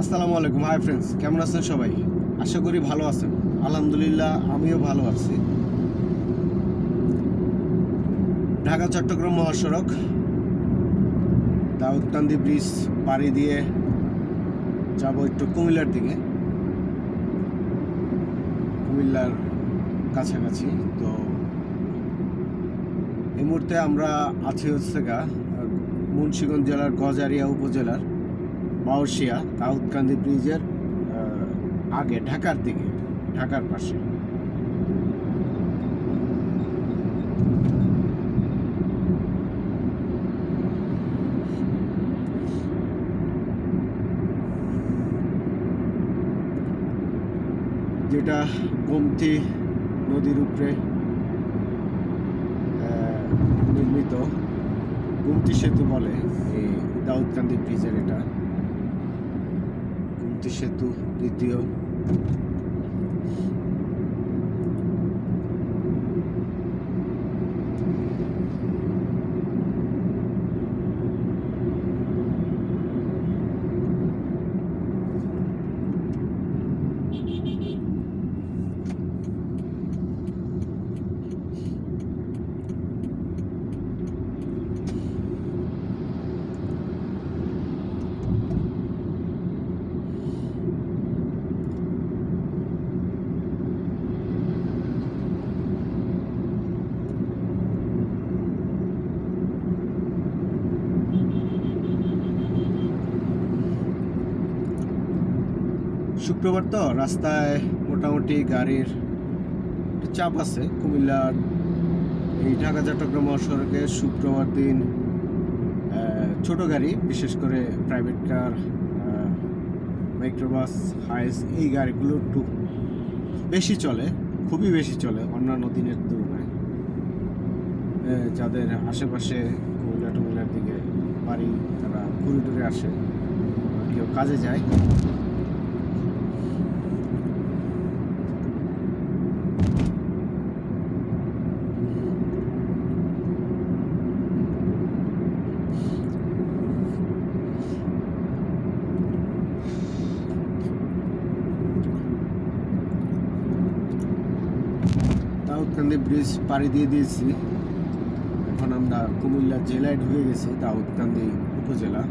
আসসালামু আলাইকুম। Hi friends কেমন আছেন সবাই? আশা করি ভালো আছেন। আলহামদুলিল্লাহ, আমিও ভালো আছি। ঢাকা, চট্টগ্রাম মহাসড়ক দাউদকান্দি ব্রিজ পাড়ি দিয়ে যাব একটু কুমিল্লার দিকে। কুমিল্লার কাছাকাছি, তো এই মুহূর্তে আমরা আছি হচ্ছে গা, মুন্সিগঞ্জ জেলার গজারিয়া উপজেলার বাউসিয়া দাউদকান্দি ব্রিজের আগে ঢাকার দিকে, ঢাকার পাশে। যেটা গোমতি নদীর উপরে নির্মিত। গুমতি সেতু বলে এই দাউদকান্দি ব্রিজের এটা। গুমতি সেতু দ্বিতীয় শুক্রবার তো রাস্তায় মোটামুটি গাড়ির চাপ আছে। কুমিল্লার এই ঢাকা, চট্টগ্রাম মহাসড়কে শুক্রবার দিন ছোট গাড়ি, বিশেষ করে প্রাইভেট কার মাইক্রোবাস হাইস এই গাড়িগুলো একটু বেশি চলে, খুবই বেশি চলে অন্যান্য দিনের তুলনায়। যাদের আশেপাশে কুমিল্লা টুমিল্লার দিকে বাড়ি, তারা ঘুরে টুরে আসে, কেউ কাজে যায়। দাউদকান্দি ব্রিজ পাড়ি দিয়ে দিয়েছি। এখন আমরা কুমিল্লা জেলায় ঢুকে গেছি, দাউদকান্দি উপজেলা।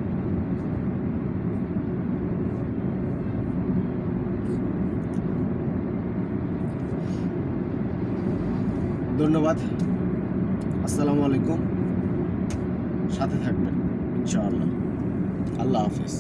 ধন্যবাদ। আসসালামু আলাইকুম। সাথে থাকবেন, ইনশাআল্লাহ। আল্লাহ হাফিজ।